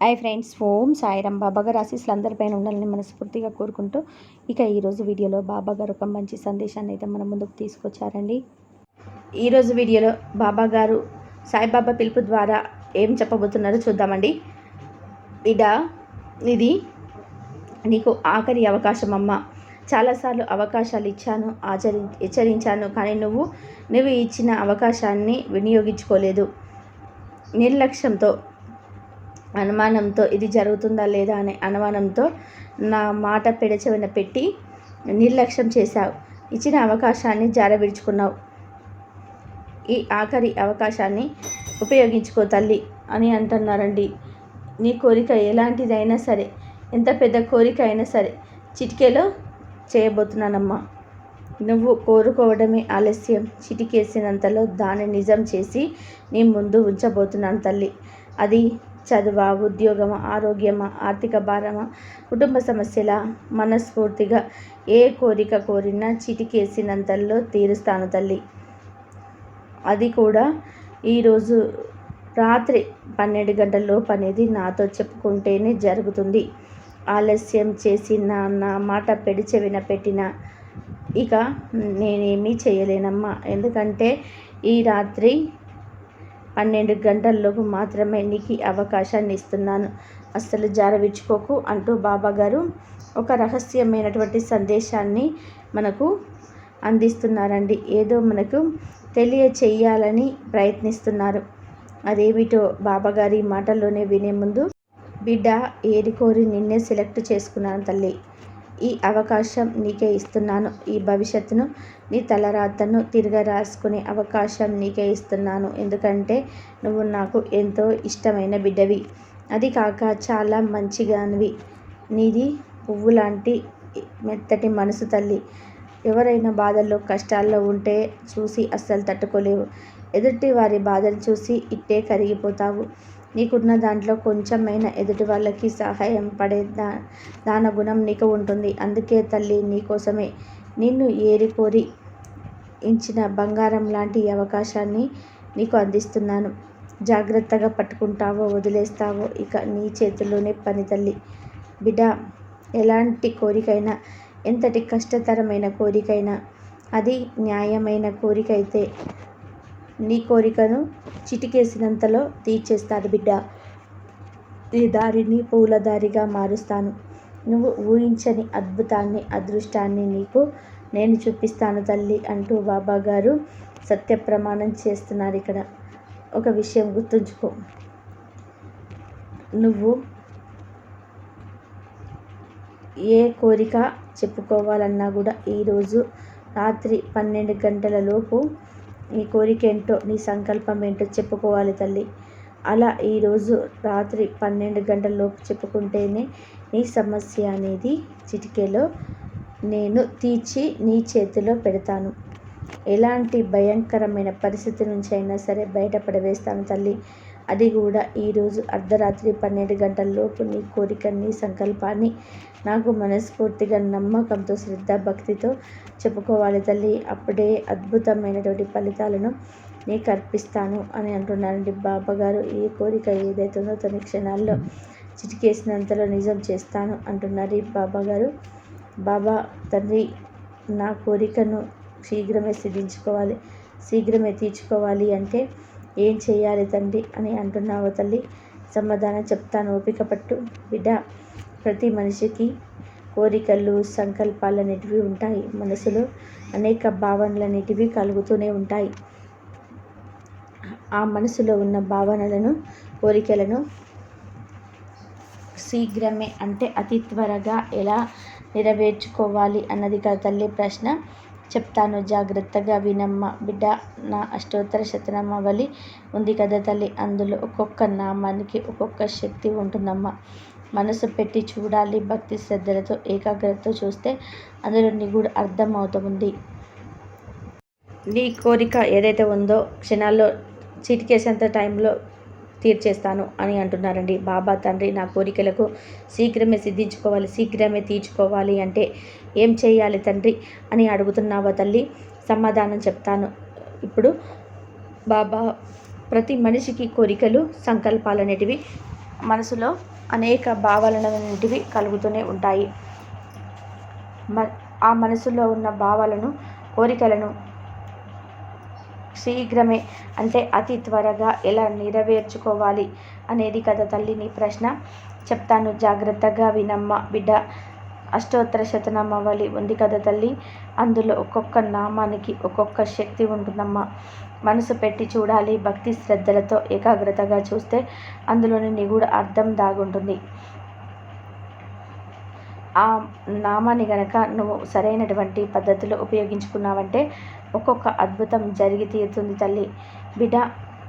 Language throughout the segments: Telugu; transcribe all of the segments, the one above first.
హాయ్ ఫ్రెండ్స్ ఓం సాయిరామ్ బాబాగారు ఆశీస్సులు అందరిపైన ఉండాలని మనస్ఫూర్తిగా కోరుకుంటూ ఇక ఈరోజు వీడియోలో బాబా గారు ఒక మంచి సందేశాన్ని అయితే మన ముందుకు తీసుకొచ్చారండి. ఈరోజు వీడియోలో బాబా గారు సాయిబాబా పిలుపు ద్వారా ఏం చెప్పబోతున్నారో చూద్దామండి. ఇడ ఇది నీకు ఆఖరి అవకాశం అమ్మ. చాలాసార్లు అవకాశాలు ఇచ్చాను ఆచరి హెచ్చరించాను కానీ నువ్వు నువ్వు ఇచ్చిన అవకాశాన్ని వినియోగించుకోలేదు. నిర్లక్ష్యంతో అనుమానంతో ఇది జరుగుతుందా లేదా అనే అనుమానంతో నా మాట పెడచెవిన పెట్టి నిర్లక్ష్యం చేశావు. ఇచ్చిన అవకాశాన్ని జారవిడుచుకున్నావు. ఈ ఆఖరి అవకాశాన్ని ఉపయోగించుకో తల్లి అని అంటున్నారండి. నీ కోరిక ఎలాంటిదైనా సరే ఎంత పెద్ద కోరిక అయినా సరే చిటికేలో చేయబోతున్నానమ్మా. నువ్వు కోరుకోవడమే ఆలస్యం. చిటికేసినంతలో దాన్ని నిజం చేసి నీ ముందు ఉంచబోతున్నాను తల్లి. అది చదువా ఉద్యోగమా ఆరోగ్యమా ఆర్థిక భారమా కుటుంబ సమస్యల మనస్ఫూర్తిగా ఏ కోరిక కోరినా చిటికేసినంతల్లో తీరుస్తాను తల్లి. అది కూడా ఈరోజు రాత్రి పన్నెండు గంటలలోపు అనేది నాతో చెప్పుకుంటేనే జరుగుతుంది. ఆలస్యం చేసిన నా మాట పెడిచెవిన పెట్టిన ఇక నేనేమీ చేయలేనమ్మా. ఎందుకంటే ఈ రాత్రి పన్నెండు గంటల్లోపు మాత్రమే నీకు అవకాశాన్ని ఇస్తున్నాను. అస్సలు జారవిచ్చుకోకు అంటూ బాబాగారు ఒక రహస్యమైనటువంటి సందేశాన్ని మనకు అందిస్తున్నారండి. ఏదో మనకు తెలియచేయాలని ప్రయత్నిస్తున్నారు. అదేమిటో బాబాగారి మాటల్లోనే వినే ముందు బిడ్డ ఏది కోరి నిన్నే సెలెక్ట్ చేసుకున్నాను తల్లి. ఈ అవకాశం నీకే ఇస్తున్నాను. ఈ భవిష్యత్తును నీ తలరాతను తిరగ రాసుకునే అవకాశం నీకే ఇస్తున్నాను. ఎందుకంటే నువ్వు నాకు ఎంతో ఇష్టమైన బిడ్డవి. అది కాక చాలా మంచిగానివి. నీది పువ్వు లాంటి మెత్తటి మనసు తల్లి. ఎవరైనా బాధల్లో కష్టాల్లో ఉంటే చూసి అస్సలు తట్టుకోలేవు. ఎదుటి వారి బాధలు చూసి ఇట్టే కరిగిపోతావు. నీకున్న దాంట్లో కొంచెమైనా ఎదుటి వాళ్ళకి సహాయం పడే దా దాన గుణం నీకు ఉంటుంది. అందుకే తల్లి నీకోసమే నిన్ను ఏరిపోరి ఇచ్చిన బంగారం లాంటి అవకాశాన్ని నీకు అందిస్తున్నాను. జాగ్రత్తగా పట్టుకుంటావో వదిలేస్తావో ఇక నీ చేతుల్లోనే పని తల్లి. బిడ్డ ఎలాంటి కోరికైనా ఎంతటి కష్టతరమైన కోరికైనా అది న్యాయమైన కోరిక అయితే నీ కోరికను చిటికేసినంతలో తీర్చేస్తాను బిడ్డ. ఈ దారిని పూల దారిగా మారుస్తాను. నువ్వు ఊహించని అద్భుతాన్ని అదృష్టాన్ని నీకు నేను చూపిస్తాను తల్లి అంటూ బాబా గారు సత్య ప్రమాణం చేస్తున్నారు ఇక్కడ. ఒక విషయం గుర్తుంచుకో. నువ్వు ఏ కోరిక చెప్పుకోవాలన్నా కూడా ఈరోజు రాత్రి పన్నెండు గంటలలోపు నీ కోరిక ఏంటో నీ సంకల్పం ఏంటో చెప్పుకోవాలి తల్లి. అలా ఈరోజు రాత్రి పన్నెండు గంటలలోపు చెప్పుకుంటేనే నీ సమస్య అనేది చిటికెలో నేను తీర్చి నీ చేతిలో పెడతాను. ఎలాంటి భయంకరమైన పరిస్థితి నుంచి అయినా సరే బయటపడవేస్తాను తల్లి. అది కూడా ఈరోజు అర్ధరాత్రి పన్నెండు గంటలలోపు నీ కోరికని సంకల్పాన్ని నాకు మనస్ఫూర్తిగా నమ్మకంతో శ్రద్ధ భక్తితో చెప్పుకోవాలి తల్లి. అప్పుడే అద్భుతమైనటువంటి ఫలితాలను నీకు అర్పిస్తాను అని అంటున్నారండి బాబాగారు. ఈ కోరిక ఏదైతుందో తన క్షణాల్లో చిటికేసినంతలో నిజం చేస్తాను అంటున్నారు బాబాగారు. బాబా తండ్రి నా కోరికను శీఘ్రమే సిద్ధించుకోవాలి శీఘ్రమే తీర్చుకోవాలి అంటే ఏం చేయాలి తండ్రి అని అంటున్నావు తల్లి. సమాధానం చెప్తాను ఓపిక పట్టు బిడ్డ. ప్రతి మనిషికి కోరికలు సంకల్పాలు అనేటివి ఉంటాయి. మనసులో అనేక భావనలు అనేటివి కలుగుతూనే ఉంటాయి. ఆ మనసులో ఉన్న భావనలను కోరికలను శీఘ్రమే అంటే అతి త్వరగా ఎలా నెరవేర్చుకోవాలి అన్నది కదా తల్లి ప్రశ్న. చెప్తాను. జాగ్రత్తగా వినమ్మ. బిడ్డ నా అష్టోత్తర శతనామావళి ఉంది కదా తల్లి. అందులో ఒక్కొక్క నామానికి ఒక్కొక్క శక్తి ఉంటుందమ్మా. మనసు పెట్టి చూడాలి. భక్తి శ్రద్ధలతో ఏకాగ్రతతో చూస్తే అందులో నిగూఢ అర్థమవుతుంది. నీ కోరిక ఏదైతే ఉందో క్షణాల్లో చిటికేసేంత టైంలో తీర్చేస్తాను అని అంటున్నారండి. బాబా తండ్రి నా కోరికలకు శీఘ్రమే సిద్ధించుకోవాలి శీఘ్రమే తీర్చుకోవాలి అంటే ఏం చేయాలి తండ్రి అని అడుగుతున్నావా తల్లి? సమాధానం చెప్తాను. ఇప్పుడు బాబా ప్రతి మనిషికి కోరికలు సంకల్పాలు అనేటివి మనసులో అనేక భావాలన్నింటివి కలుగుతూనే ఉంటాయి. మ ఆ మనసులో ఉన్న భావాలను కోరికలను శీఘ్రమే అంటే అతి త్వరగా ఎలా నెరవేర్చుకోవాలి అనేది కదా తల్లిని ప్రశ్న. చెప్తాను జాగ్రత్తగా వినమ్మ బిడ్డ. అష్టోత్తర శతనామావళి ఉంది కదా తల్లి. అందులో ఒక్కొక్క నామానికి ఒక్కొక్క శక్తి ఉంటుందమ్మా. మనసు పెట్టి చూడాలి భక్తి శ్రద్ధలతో ఏకాగ్రతగా చూస్తే అందులోని నిగూఢ అర్థం దాగుంటుంది. ఆ నామాన్ని గనక నువ్వు సరైనటువంటి పద్ధతిలో ఉపయోగించుకున్నావంటే ఒక్కొక్క అద్భుతం జరిగి తీరుతుంది తల్లి. బిడ్డ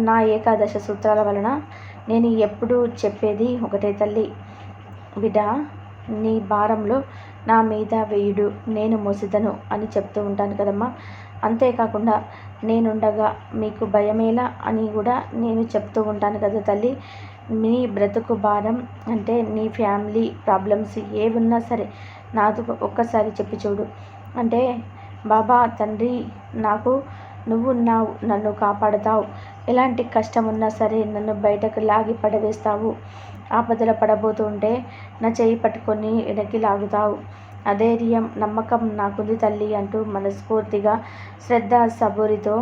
నా ఏకాదశ సూత్రాల వలన నేను ఎప్పుడూ చెప్పేది ఒకటే తల్లి. బిడ్డ నీ భారంలో నా మీద వేయుడు నేను మోసిదను అని చెప్తూ ఉంటాను కదమ్మా. అంతేకాకుండా నేనుండగా మీకు భయమేలా అని కూడా నేను చెప్తూ ఉంటాను కదా తల్లి. నీ బ్రతుకు భారం అంటే నీ ఫ్యామిలీ ప్రాబ్లమ్స్ ఏవున్నా సరే నాతో ఒక్కసారి చెప్పి చూడు. అంటే బాబా తండ్రి నాకు నువ్వు నా నన్ను కాపాడుతావు. ఎలాంటి కష్టం ఉన్నా సరే నన్ను బయటకు లాగి పడవేస్తావు. ఆపదల పడబోతుంటే నా చేయి పట్టుకొని ఎడకి లాగుతావు. అధైర్యం నమ్మకం నాకుంది తల్లి అంటూ మనస్ఫూర్తిగా శ్రద్ధ సబూరితో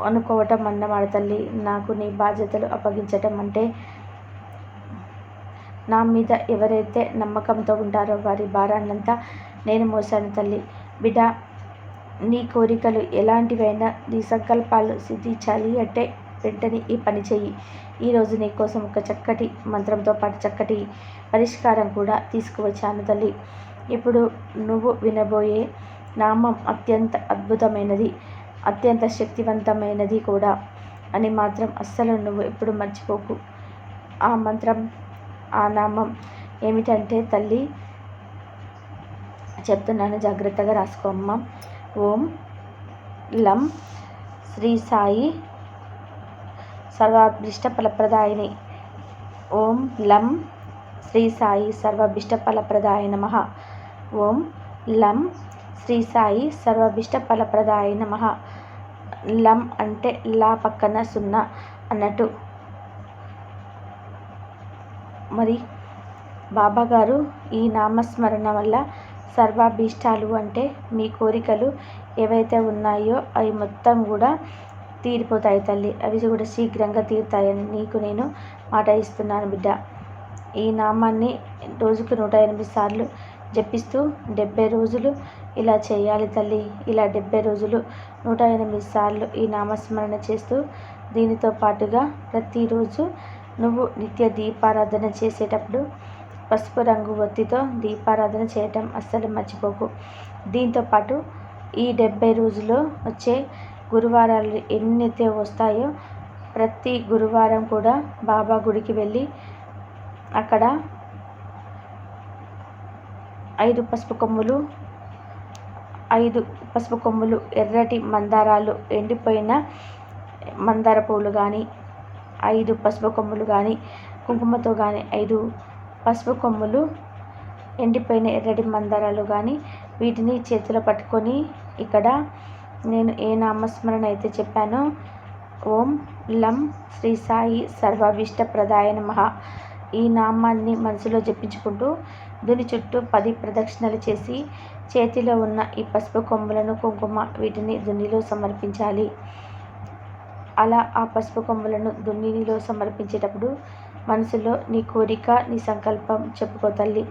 అనుకోవటం అన్నమాట తల్లి. నాకు నీ బాధ్యతలు అప్పగించటం అంటే నా మీద ఎవరైతే నమ్మకంతో ఉంటారో వారి భారాన్నంతా నేను మోసాను తల్లి. బిడ్డ నీ కోరికలు ఎలాంటివైనా నీ సంకల్పాలు సిద్ధించాలి అంటే వెంటనే ఈ పని చెయ్యి. ఈరోజు నీ కోసం ఒక చక్కటి మంత్రంతో పాటు చక్కటి పరిష్కారం కూడా తీసుకువచ్చాను తల్లి. ఇప్పుడు నువ్వు వినబోయే నామం అత్యంత అద్భుతమైనది. అత్యంత శక్తివంతమైనది కూడా అని మాత్రం అస్సలు నువ్వు ఎప్పుడు మర్చిపోకు. ఆ మంత్రం ఆ నామం ఏమిటంటే తల్లి చెప్తున్నాను జాగ్రత్తగా రాసుకోమ్మ ఓం లం శ్రీ సాయి సర్వాభిష్ట ఫలప్రదాయని ఓం లం శ్రీ సాయి సర్వాభిష్ట ఫలప్రదాయ నమ. ఓం లం శ్రీ సాయి సర్వాభిష్ట ఫలప్రదాయ నమ. లం అంటే లా పక్కన సున్నా అన్నట్టు. మరి బాబా గారు ఈ నామస్మరణ వల్ల సర్వాభీష్టాలు అంటే మీ కోరికలు ఏవైతే ఉన్నాయో అవి మొత్తం కూడా తీరిపోతాయి తల్లి. అవి కూడా శీఘ్రంగా తీరుతాయని నీకు నేను మాట ఇస్తున్నాను బిడ్డ. ఈ నామాన్ని రోజుకు నూట ఎనిమిది సార్లు జపిస్తూ డెబ్బై రోజులు ఇలా చేయాలి తల్లి ఇలా డెబ్బై రోజులు నూట ఎనిమిది సార్లు ఈ నామస్మరణ చేస్తూ దీనితో పాటుగా ప్రతిరోజు నువ్వు నిత్య దీపారాధన చేసేటప్పుడు పసుపు రంగు ఒత్తితో దీపారాధన చేయటం అస్సలు మర్చిపోకు. దీంతోపాటు ఈ డెబ్బై రోజుల్లో వచ్చే గురువారాలు ఎన్నైతే వస్తాయో ప్రతి గురువారం కూడా బాబా గుడికి వెళ్ళి అక్కడ ఐదు పసుపు కొమ్ములు ఐదు పసుపు కొమ్ములు ఎర్రటి మందారాలు ఎండిపోయిన మందార పువ్వులు కానీ ఐదు పసుపు కొమ్ములు కానీ కుంకుమతో కానీ ఐదు పసుపు కొమ్ములు ఎండిపోయిన ఎర్రటి మందారాలు కానీ వీటిని చేతిలో పట్టుకొని ఇక్కడ నేను ఏ నామస్మరణ అయితే చెప్పానో ఓం లం శ్రీ సాయి సర్వాభిష్ట ప్రదాయ నమ. ఈ నామాన్ని మనసులో జపించుకుంటూ దీని చుట్టూ పది ప్రదక్షిణలు చేసి చేతిలో ఉన్న ఈ పసుపు కొమ్ములను కుంకుమ వీటిని దున్నిలో సమర్పించాలి. అలా ఆ పసుపు కొమ్ములను దున్నిలో సమర్పించేటప్పుడు మనసులో నీ కోరిక నీ సంకల్పం చెప్పుకో తల్లి.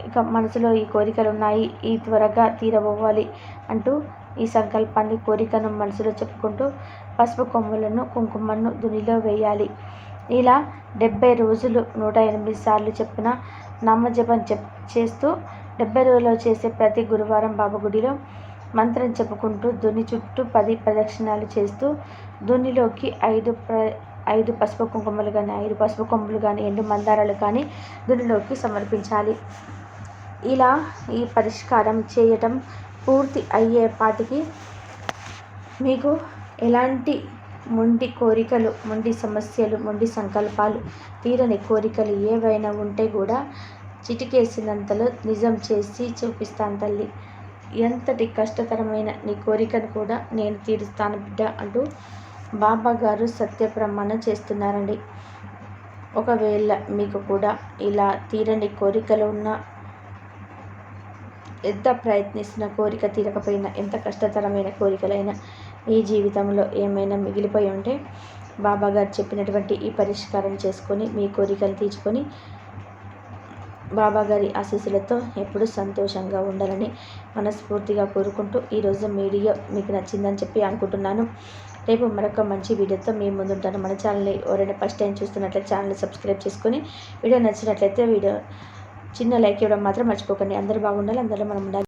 ఇక మనసులో ఈ కోరికలు ఉన్నాయి ఈ త్వరగా తీరబోవాలి అంటూ ఈ సంకల్పాన్ని కోరికను మనసులో చెప్పుకుంటూ పసుపు కొమ్ములను కుంకుమను దునిలో వేయాలి. ఇలా డెబ్బై రోజులు నూట ఎనిమిది సార్లు చెప్పిన నామజపం చెప్ చేస్తూ డెబ్బై రోజుల్లో చేసే ప్రతి గురువారం బాబా గుడిలో మంత్రం చెప్పుకుంటూ దుని చుట్టూ పది ప్రదక్షిణాలు చేస్తూ దునిలోకి ఐదు ప్ర ఐదు పసుపు కుంకుమలు కానీ ఐదు పసుపు కొమ్ములు కానీ ఎండు మందారాలు కానీ దునిలోకి సమర్పించాలి. ఇలా ఈ పరిష్కారం చేయటం పూర్తి అయ్యేపాటికి మీకు ఎలాంటి మొండి కోరికలు మొండి సమస్యలు మొండి సంకల్పాలు తీరని కోరికలు ఏవైనా ఉంటే కూడా చిటికేసినంతలో నిజం చేసి చూపిస్తాను తల్లి. ఎంతటి కష్టతరమైన నీ కోరికను కూడా నేను తీరుస్తాను బిడ్డ అంటూ బాబా గారు సత్య ప్రమాణం చేస్తున్నారండి. ఒకవేళ మీకు కూడా ఇలా తీరని కోరికలు ఉన్న ఎంత ప్రయత్నిస్తున్న కోరిక తీరకపోయినా ఎంత కష్టతరమైన కోరికలైనా ఈ జీవితంలో ఏమైనా మిగిలిపోయి ఉంటే బాబా గారు చెప్పినటువంటి ఈ పరిష్కారం చేసుకొని మీ కోరికలు తీర్చుకొని బాబా గారి ఆశీస్సులతో ఎప్పుడూ సంతోషంగా ఉండాలని మనస్ఫూర్తిగా కోరుకుంటూ ఈరోజు మీడియా మీకు నచ్చిందని చెప్పి అనుకుంటున్నాను. రేపు మరొక మంచి వీడియోతో మీ ముందుంటాను. మన ఛానల్ని ఎవరైనా ఫస్ట్ టైం చూస్తున్నట్లయితే ఛానల్ని సబ్స్క్రైబ్ చేసుకొని వీడియో నచ్చినట్లయితే వీడియో చిన్న లైక్ ఇవ్వడం మాత్రం మర్చిపోకండి. అందరూ బాగుండాలి అందరూ మనం ఉండాలి.